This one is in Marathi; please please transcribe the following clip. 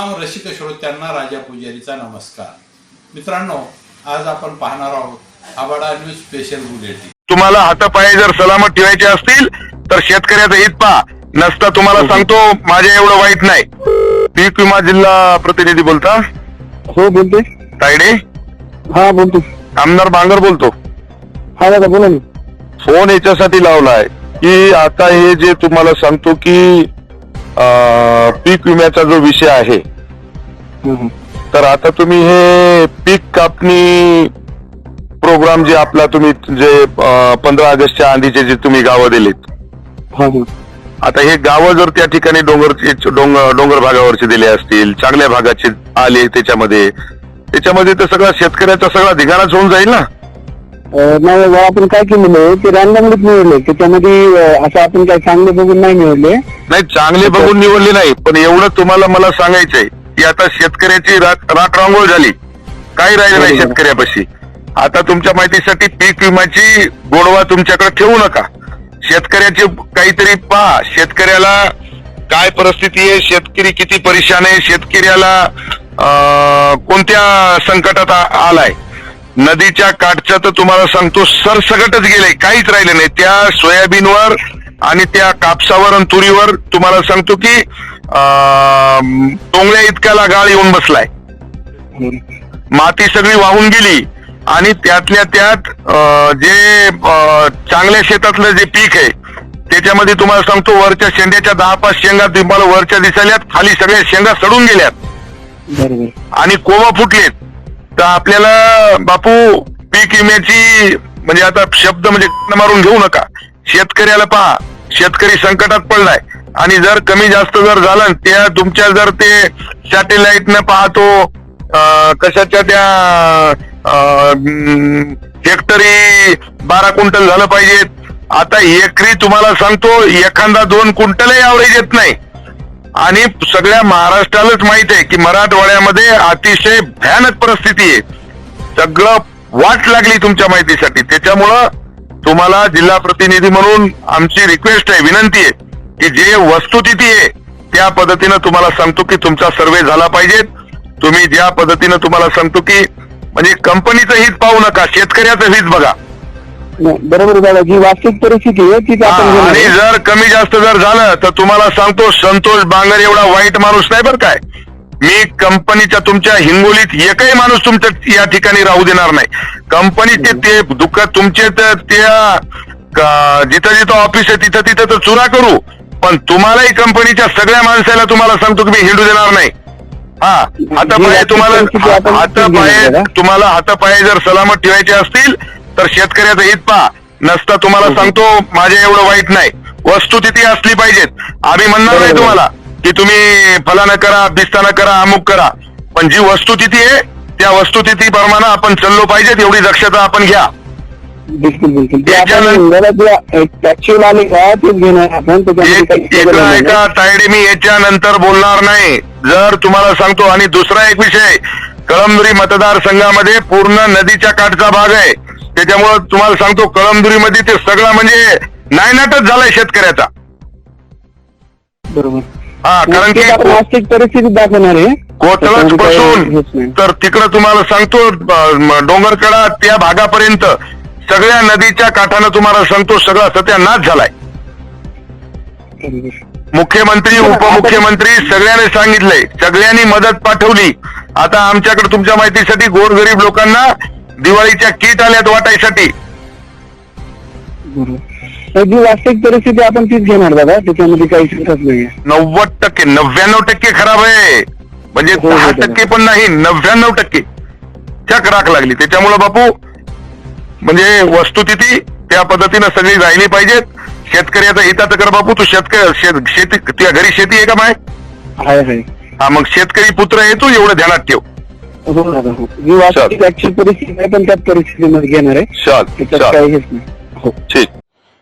रसिक श्रोत्यांना राजा पुजारीचा नमस्कार. मित्रांनो आज आपण पाहणार आहोत आबाडा न्यूज स्पेशल बुलेटिन. तुम्हाला हातापाय जर सलामत ठेवायचे असतील तर शेतकऱ्याचं हित पहा. नसता तुम्हाला सांगतो माझ्या एवढं वाईट नाही. पीक विमा जिल्हा प्रतिनिधी बोलता? हो बोलतोय तायडे? हा बोलतो. आमदार बांगर बोलतो. हा दादा बोला ना. फोन याच्यासाठी लावलाय की आता हे जे तुम्हाला सांगतो की पीक विम्याचा जो विषय आहे. तर आता तुम्ही हे पीक कापणी प्रोग्राम जे आपला तुम्ही जे पंधरा ऑगस्टच्या आधीचे जे तुम्ही गावं दिलीत. आता हे गावं जर त्या ठिकाणी डोंगर डोंगर डोंगर भागावरचे दिले असतील चांगल्या भागाचे आले त्याच्यामध्ये त्याच्यामध्ये तर सगळा शेतकऱ्याचा सगळा धिगाणाच होऊन जाईल ना? नाही आपण काय केलेलं ते रॅन्डमलीच निवडले त्याच्यामध्ये असं आपण काय चांगले बघून नाही निवडले नाही चांगले बघून निवडले नाही पण एवढं तुम्हाला मला सांगायचंय की आता शेतकऱ्याची राख रांगोळ झाली. काही राहिलं नाही. शेतकऱ्यापाशी. आता तुमच्या माहितीसाठी पीक विम्याची गोडवा तुमच्याकडे ठेवू नका. शेतकऱ्याची काहीतरी पहा शेतकऱ्याला काय परिस्थिती आहे शेतकरी किती परेशान आहे शेतकऱ्याला कोणत्या संकटात आलाय? नदीच्या काठचं तर तुम्हाला सांगतो सरसगटच गेलंय काहीच राहिलं नाही. त्या सोयाबीनवर आणि त्या कापसावर आणि तुरीवर तुम्हाला सांगतो की टोंगल्या इतक्याला गाळ येऊन बसलाय. माती सगळी वाहून गेली आणि त्यातल्या त्यात जे चांगल्या शेतातलं जे पीक आहे त्याच्यामध्ये तुम्हाला सांगतो वरच्या शेंड्याच्या दहा पाच शेंगा तुम्हाला वरच्या दिसाल्यात खाली सगळ्या शेंगा सडून गेल्यात. आणि कोवा फुटलेत. तर आपल्याला बापू पीक विम्याची म्हणजे आता शब्द म्हणजे मारून घेऊ नका. शेतकऱ्याला पहा शेतकरी संकटात पडलाय. आणि जर कमी जास्त जर झालं त्या तुमच्या जर ते सॅटेलाइट न पाहतो कशाच्या त्या अं, हेक्टरी बारा क्विंटल झालं पाहिजेत आता एकरी तुम्हाला सांगतो एखादा दोन क्विंटलही आवरेज येत नाही. आणि सगळ्या महाराष्ट्रालाच माहीत आहे की मराठवाड्यामध्ये अतिशय भयानक परिस्थिती आहे. सगळं वाट लागली तुमच्या माहितीसाठी. त्याच्यामुळं तुम्हाला जिल्हा प्रतिनिधी म्हणून आमची रिक्वेस्ट आहे विनंती आहे की जे वस्तुस्थिती आहे त्या पद्धतीनं तुम्हाला सांगतो की तुमचा सर्वे झाला पाहिजे. तुम्ही ज्या पद्धतीनं तुम्हाला सांगतो की म्हणजे कंपनीचं हित पाहू नका शेतकऱ्याचं हित बघा. बरोबर दादा. जी वास्तविक परिस्थिती आहे आपण हा, घेणार आणि. जर कमी जास्त जर झालं तर तुम्हाला सांगतो संतोष बांगर एवढा वाईट माणूस नाही बरं काय. मी कंपनीच्या तुमच्या हिंगोलीत एकही माणूस तुमच्या या ठिकाणी राहू देणार नाही. कंपनीचे ते दुःख तुमचे तर त्या जिथं जिथं ऑफिस आहे तिथं तिथं तर चुरा करू. पण तुम्हालाही कंपनीच्या सगळ्या माणसाला तुम्हाला सांगतो की मी हिंडू देणार नाही. हा हातापाय तुम्हाला हातापाय. तुम्हाला हातापाय जर सलामत ठेवायचे असतील तर शेतकऱ्याचं हित पहा. नसता तुम्हाला सांगतो माझ्या एवढं वाईट नाही. वस्तुस्थिती असली पाहिजेत. आम्ही म्हणणार नाही. तुम्हाला. की तुम्ही फलानं करा बिस्ताना करा अमुक करा. पण जी वस्तुस्थिती आहे त्या वस्तुस्थिती प्रमाणे आपण चाललो पाहिजेत एवढी दक्षता आपण घ्या. बिलकुल बिलकुल. ऐका तायडे मी याच्यानंतर बोलणार नाही. जर तुम्हाला सांगतो आणि दुसरा एक विषय कळमनुरी मतदारसंघामध्ये पूर्ण नदीच्या काठचा भाग आहे. त्याच्यामुळे तुम्हाला सांगतो कळमनुरीमध्ये ते सगळं म्हणजे नायनाटच झालाय शेतकऱ्याचा. बरोबर. हा कारण की वास्तविक परिस्थिती दाखवणार आहे हेच पासून. तर तिकडं तुम्हाला सांगतो डोंगरकडा त्या भागापर्यंत सगळ्या नदीच्या काठानं तुम्हाला सांगतो सगळा सत्यानाश झालाय. मुख्यमंत्री उपमुख्यमंत्री सगळ्यांनी सांगितलंय सगळ्यांनी मदत पाठवली आता आमच्याकडे तुमच्या माहितीसाठी गोरगरीब लोकांना दिवाळीच्या किट आल्यात वाटायसाठी जी वास्तविक परिस्थिती आपण तीच घेणार दादा त्याच्यामध्ये काही शंकाच नाही नव्वद टक्के नव्याण्णव टक्के खराब आहे. म्हणजे हो, हो, दहा दादा. टक्के पण नाही नव्याण्णव टक्के. चक राख लागली. त्याच्यामुळे बापू म्हणजे वस्तुस्थिती त्या पद्धतीनं सगळी राहिली पाहिजेत. शेतकऱ्याचं हिताचं कर बापू तू शेतकरी शेत- शेती तुझ्या घरी शेती आहे का माय आहे आहे हा मग शेतकरी पुत्र आहे तू एवढं ध्यानात ठेव. हो दादा हो. जी वास्तविक ऍक्च्युअल परिस्थिती आहे पण त्याच परिस्थितीमध्ये घेणार आहे. चल त्याच्यात चल. काही हेच नाही. हो. ठीक.